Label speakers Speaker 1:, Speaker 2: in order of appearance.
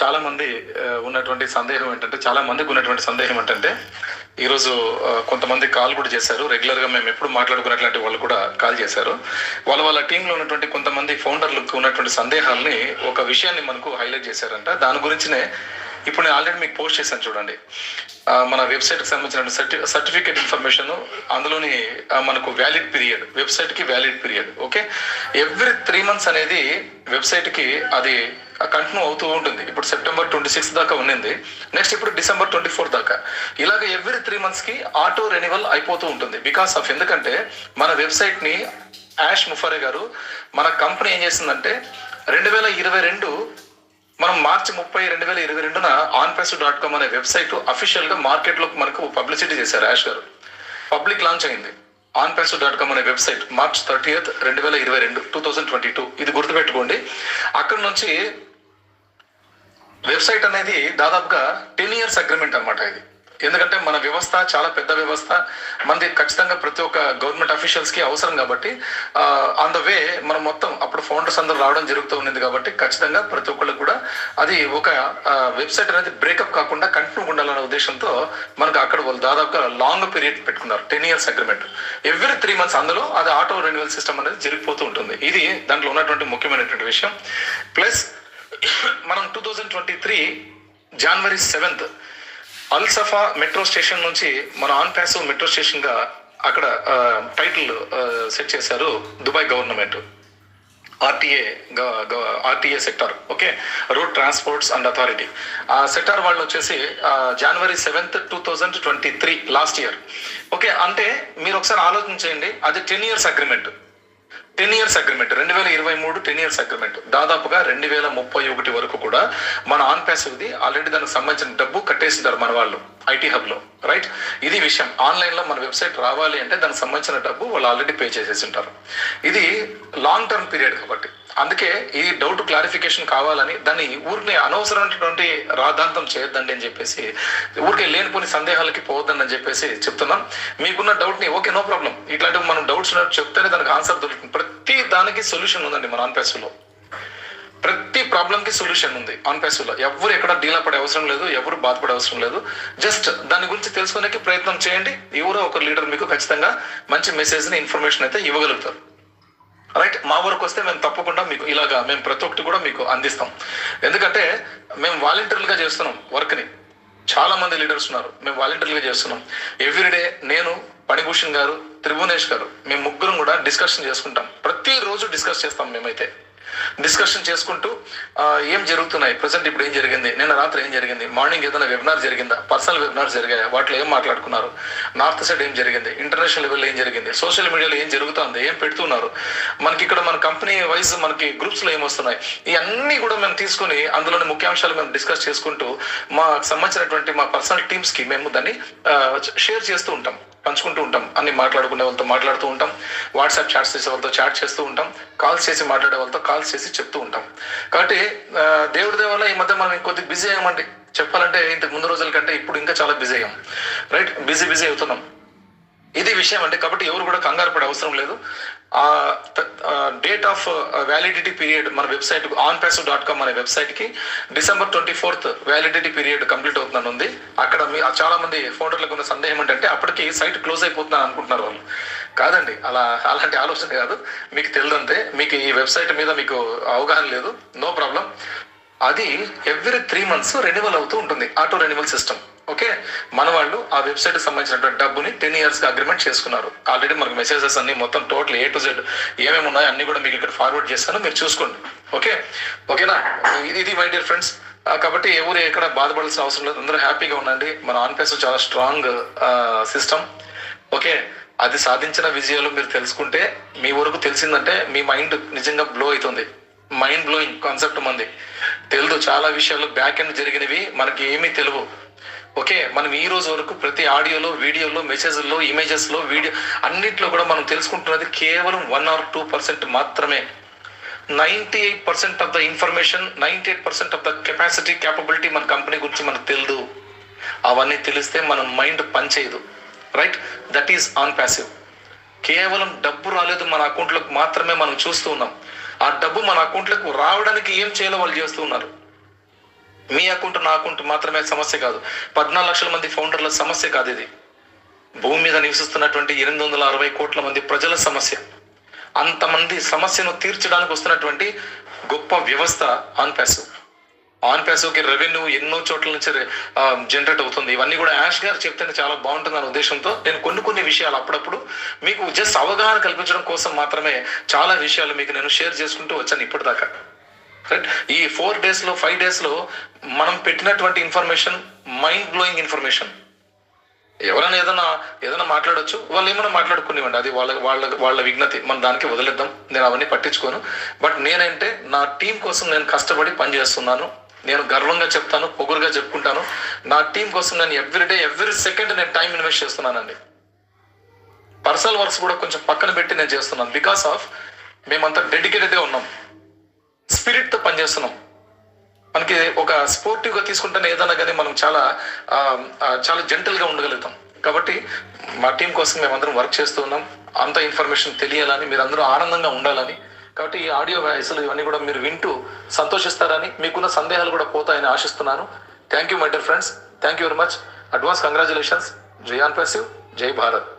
Speaker 1: చాలా మంది ఉన్నటువంటి సందేహం ఏంటంటే చాలా మందికి ఉన్నటువంటి సందేహం ఏంటంటే ఈరోజు కొంతమంది కాల్ కూడా చేశారు. రెగ్యులర్గా మేము ఎప్పుడు మాట్లాడుకున్నటువంటి వాళ్ళు కూడా కాల్ చేశారు. వాళ్ళ వాళ్ళ టీంలో ఉన్నటువంటి కొంతమంది ఫౌండర్లకు ఉన్నటువంటి సందేహాలని ఒక విషయాన్ని మనకు హైలైట్ చేశారంట. దాని గురించినే ఇప్పుడు నేను ఆల్రెడీ మీకు పోస్ట్ చేశాను చూడండి. మన వెబ్సైట్కి సంబంధించిన సర్టి సర్టిఫికేట్ ఇన్ఫర్మేషన్ అందులోని మనకు వ్యాలిడ్ పీరియడ్ వెబ్సైట్కి valid period okay? Every three months అనేది వెబ్సైట్కి అది కంటిన్యూ అవుతూ ఉంటుంది. ఇప్పుడు సెప్టెంబర్ ట్వంటీ సిక్స్ దాకా ఉండింది నెక్స్ట్ ఇప్పుడు డిసెంబర్ ట్వంటీ ఫోర్ దాకా. ఇలాగ ఎవ్రీ త్రీ మంత్స్కి ఆటో రెన్యువల్ అయిపోతూ ఉంటుంది. బికాస్ ఆఫ్ ఎందుకంటే మన వెబ్సైట్ని యాష్ ముఫారే గారు మన కంపెనీ ఏం చేసిందంటే రెండు వేల ఇరవై రెండు మనం మార్చి ముప్పై రెండు వేల ఇరవై రెండున ఆన్ డాట్ కామ్ అనే వెబ్సైట్ అఫీషియల్గా మార్కెట్లో మనకు పబ్లిసిటీ చేశారు యాష్ గారు. పబ్లిక్ లాంచ్ అయింది. ఆన్ డాట్ కామ్ అనే వెబ్సైట్ మార్చ్ థర్టీయత్ రెండు వేల ఇరవై రెండు టూ థౌసండ్ ట్వంటీ టూ. ఇది గుర్తుపెట్టుకోండి. అక్కడ నుంచి వెబ్సైట్ అనేది దాదాపుగా టెన్ ఇయర్స్ అగ్రిమెంట్ అనమాట ఇది. ఎందుకంటే మన వ్యవస్థ చాలా పెద్ద వ్యవస్థ. మనది ఖచ్చితంగా ప్రతి ఒక్క గవర్నమెంట్ అఫీషియల్స్కి అవసరం కాబట్టి ఆన్ ద వే మనం మొత్తం అప్పుడు ఫౌండర్స్ అందరూ రావడం జరుగుతూ ఉన్నది కాబట్టి ఖచ్చితంగా ప్రతి ఒక్కళ్ళు కూడా అది ఒక వెబ్సైట్ అనేది బ్రేకప్ కాకుండా కంటిన్యూ ఉండాలనే ఉద్దేశంతో మనకు అక్కడ వాళ్ళు దాదాపుగా లాంగ్ పీరియడ్ పెట్టుకున్నారు ten years agreement. Every three months అందులో అది ఆటో రెన్యువల్ సిస్టమ్ అనేది జరిగిపోతూ ఉంటుంది. ఇది దాంట్లో ఉన్నటువంటి ముఖ్యమైనటువంటి విషయం. ప్లస్ మనం two thousand twenty three January seventh Al Safa metro station నుంచి మన ఆన్ ప్యాసివ్ మెట్రో స్టేషన్గా అక్కడ టైటిల్ సెట్ చేశారు Dubai government. RTA RTA sector okay? Road transports and authority. ఆ సెక్టార్ వాళ్ళు వచ్చేసి January seventh two thousand twenty three last year okay అంటే మీరు ఒకసారి ఆలోచించేయండి అది ten years agreement ten years agreement రెండు వేల ఇరవై మూడు టెన్ ఇయర్స్ అగ్రిమెంట్ దాదాపుగా రెండు వేల ముప్పై ఒకటి వరకు కూడా మన ఆన్ ప్యాసివ్ది ఆల్రెడీ దానికి సంబంధించిన డబ్బు కట్టేసినారు మన వాళ్ళు ఐటీ హబ్లో రైట్ ఇది విషయం. ఆన్లైన్లో మన వెబ్సైట్ రావాలి అంటే దానికి సంబంధించిన డబ్బు వాళ్ళు ఆల్రెడీ పే చేసేసి ఉంటారు. ఇది లాంగ్ టర్మ్ పీరియడ్ కాబట్టి. అందుకే ఈ డౌట్ క్లారిఫికేషన్ కావాలని దాన్ని ఊరికి అనవసరమైనటువంటి రాద్ధాంతం చేయొద్దండి అని చెప్పేసి ఊరికే లేనిపోని సందేహాలకి పోవద్దండి అని చెప్పేసి చెప్తున్నాం. మీకున్న డౌట్ని ఓకే నో ప్రాబ్లం ఇట్లాంటివి మనం డౌట్స్ ఉన్నట్టు చెప్తేనే దానికి ఆన్సర్ దొరుకుతుంది. ప్రతి దానికి సొల్యూషన్ ఉందండి మన ఆన్లో ప్రతి ప్రాబ్లం కి సొల్యూషన్ ఉంది ఆన్లో ఎవరు ఎక్కడ డీల్ పడే అవసరం లేదు ఎవరు బాధపడే అవసరం లేదు. జస్ట్ దాని గురించి తెలుసుకునే ప్రయత్నం చేయండి. ఎవరో ఒక లీడర్ మీకు ఖచ్చితంగా మంచి మెసేజ్ని ఇన్ఫర్మేషన్ అయితే ఇవ్వగలుగుతారు. రైట్ మా ఊరికి వస్తే మేము తప్పకుండా మీకు ఇలాగా మేము ప్రతి ఒక్కటి కూడా మీకు అందిస్తాం. ఎందుకంటే మేము వాలంటీర్లుగా చేస్తున్నాం వర్క్ని చాలా మంది లీడర్స్ ఉన్నారు. మేము వాలంటీర్లుగా చేస్తున్నాం. ఎవ్రీడే నేను పణిభూషణ్ గారు త్రిభువనేష్ గారు మేము ముగ్గురం కూడా డిస్కషన్ చేసుకుంటాం. ప్రతిరోజు డిస్కస్ చేస్తాం మేమైతే. డిస్కషన్ చేసుకుంటూ ఏం జరుగుతున్నాయి? ప్రజెంట్ ఇప్పుడు ఏం జరిగింది? నిన్న రాత్రి ఏం జరిగింది? మార్నింగ్ ఏదైనా వెబినార్ జరిగిందా? పర్సనల్ వెబినార్ జరిగాయా? వాటిలో ఏం మాట్లాడుకున్నారు? నార్త్ సైడ్ ఏం జరిగింది? ఇంటర్నేషనల్ లెవెల్లో ఏం జరిగింది? సోషల్ మీడియాలో ఏం జరుగుతుంది? ఏం పెడుతున్నారు? మనకి ఇక్కడ మన కంపెనీ వైజ్ మనకి గ్రూప్స్లో ఏం వస్తున్నాయి? ఇవన్నీ కూడా మేము తీసుకొని అందులోని ముఖ్యాంశాలు మేము డిస్కస్ చేసుకుంటూ మాకు సంబంధించినటువంటి మా పర్సనల్ టీమ్స్కి మేము దాన్ని షేర్ చేస్తూ ఉంటాం. పంచుకుంటూ ఉంటాం. అన్ని మాట్లాడుకునే వాళ్ళతో మాట్లాడుతూ ఉంటాం. వాట్సాప్ చాట్స్ చేసే వాళ్ళతో చాట్ చేస్తూ ఉంటాం. కాల్స్ చేసి మాట్లాడే వాళ్ళతో కాల్స్ చేసి చెప్తూ ఉంటాం. కాబట్టి దేవుడి దేవ ఈ మధ్య మనం కొద్దిగా బిజీ అయ్యామండి. చెప్పాలంటే ఇంతకు ముందు రోజుల కంటే ఇప్పుడు ఇంకా చాలా బిజీ అయ్యాం. రైట్? బిజీ బిజీ అవుతున్నాం. ఇది విషయం అంటే కాబట్టి ఎవరు కూడా కంగారు పడే అవసరం లేదు. ఆ డేట్ ఆఫ్ వ్యాలిడిటీ పీరియడ్ మన website on pass dot com అనే వెబ్సైట్కి December twenty fourth validity period complete అవుతుందని ఉంది అక్కడ మీ చాలా మంది ఫోటోలకు ఉన్న సందేహం ఏంటంటే అప్పటికి సైట్ క్లోజ్ అయిపోతుందని అనుకుంటున్నారు వాళ్ళు. కాదండి అలా అలాంటి ఆలోచన కాదు. మీకు తెలియదంతే మీకు ఈ వెబ్సైట్ మీద మీకు అవగాహన లేదు. నో ప్రాబ్లం అది ఎవ్రీ త్రీ మంత్స్ రెన్యువల్ అవుతూ ఉంటుంది. Auto renewal system okay? మన వాళ్ళు ఆ వెబ్సైట్ సంబంధించినటువంటి డబ్బుని టెన్ ఇయర్స్ అగ్రిమెంట్ చేసుకున్నారు. ఆల్రెడీ మనకు మెసేజెస్ అన్ని మొత్తం టోటల్ ఏ టు జెడ్ ఏమేమి ఉన్నాయో అన్ని కూడా మీకు ఇక్కడ ఫార్వర్డ్ చేస్తాను మీరు చూసుకోండి. ఓకే? ఓకేనా? ఇది ఇది మై డియర్ ఫ్రెండ్స్ కాబట్టి ఎవరు ఎక్కడ బాధపడాల్సిన అవసరం లేదు. అందరూ హ్యాపీగా ఉండండి. మన ఆన్పేస్ చాలా స్ట్రాంగ్ సిస్టమ్. ఓకే? అది సాధించిన విజయాలు మీరు తెలుసుకుంటే మీ వరకు తెలిసిందంటే మీ మైండ్ నిజంగా బ్లో అవుతుంది. మైండ్ బ్లోయింగ్ కాన్సెప్ట్ మంది. తెలుదు. చాలా విషయాలు బ్యాక్ ఎండ్ జరిగినవి మనకి ఏమీ తెలియవు ఓకే మనం ఈ రోజు వరకు ప్రతి ఆడియోలో వీడియోలో మెసేజ్లో ఇమేజెస్లో వీడియో అన్నిట్లో కూడా మనం తెలుసుకుంటున్నది కేవలం వన్ ఆర్ టూ పర్సెంట్ మాత్రమే. Ninety eight percent of the information ninety eight percent of the capacity capability మన కంపెనీ గురించి మనకు తెలియదు అవన్నీ తెలిస్తే మన మైండ్ పనిచేయదు. Right? That is on passive. కేవలం డబ్బు రాలేదు మన అకౌంట్లోకి మాత్రమే మనం చూస్తూ ఉన్నాం. ఆ డబ్బు మన అకౌంట్లోకి రావడానికి ఏం చేయాలో వాళ్ళు చేస్తూ ఉన్నారు. మీ అకౌంట్ నా అకౌంట్ మాత్రమే సమస్య కాదు. పద్నాలుగు లక్షల మంది ఫౌండర్ల సమస్య కాదు ఇది. భూమి మీద నివసిస్తున్నటువంటి ఎనిమిది వందల అరవై కోట్ల మంది ప్రజల సమస్య. అంతమంది సమస్యను తీర్చడానికి వస్తున్నటువంటి గొప్ప వ్యవస్థ ఆన్ ప్యాసివ్ ఆన్ ప్యాసివ్కి రెవెన్యూ ఎన్నో చోట్ల నుంచి జనరేట్ అవుతుంది. ఇవన్నీ కూడా యాష్ గారు చెప్తేనే చాలా బాగుంటుంది అనే ఉద్దేశంతో నేను కొన్ని కొన్ని విషయాలు అప్పుడప్పుడు మీకు జస్ట్ అవగాహన కల్పించడం కోసం మాత్రమే చాలా విషయాలు మీకు నేను షేర్ చేసుకుంటూ వచ్చాను ఇప్పటిదాకా. రైట్ ఈ ఫోర్ డేస్లో ఫైవ్ డేస్లో మనం పెట్టినటువంటి ఇన్ఫర్మేషన్ మైండ్ బ్లోయింగ్ ఇన్ఫర్మేషన్ ఎవరైనా ఏదైనా ఏదైనా మాట్లాడొచ్చు వాళ్ళు ఏమైనా మాట్లాడుకునేవ్వండి అది వాళ్ళ వాళ్ళ వాళ్ళ విజ్ఞతి మనం దానికి వదిలేద్దాం. నేను అవన్నీ పట్టించుకోను. బట్ నేనంటే నా టీం కోసం నేను కష్టపడి పనిచేస్తున్నాను. నేను గర్వంగా చెప్తాను పొగురుగా చెప్పుకుంటాను. నా టీం కోసం నేను ఎవ్రీ డే ఎవ్రీ సెకండ్ నేను టైం ఇన్వెస్ట్ చేస్తున్నానండి. పర్సనల్ వర్క్స్ కూడా కొంచెం పక్కన పెట్టి నేను చేస్తున్నాను. బికాస్ ఆఫ్ మేమంతా డెడికేటెడ్గా ఉన్నాం. స్పిరిట్తో పనిచేస్తున్నాం. మనకి ఒక స్పోర్టివ్గా తీసుకుంటేనే ఏదైనా కానీ మనం చాలా చాలా జెంటల్గా ఉండగలుగుతాం. కాబట్టి మా టీం కోసం మేమందరం వర్క్ చేస్తూ ఉన్నాం. అంత ఇన్ఫర్మేషన్ తెలియాలని మీరందరూ ఆనందంగా ఉండాలని. కాబట్టి ఈ ఆడియో వాయిస్లు ఇవన్నీ కూడా మీరు వింటూ సంతోషిస్తారని మీకున్న సందేహాలు కూడా పోతాయని ఆశిస్తున్నాను. Thank you my dear friends. Thank you very much. Advance congratulations. జై ఆన్ ప్యాసివ్ జై భారత్.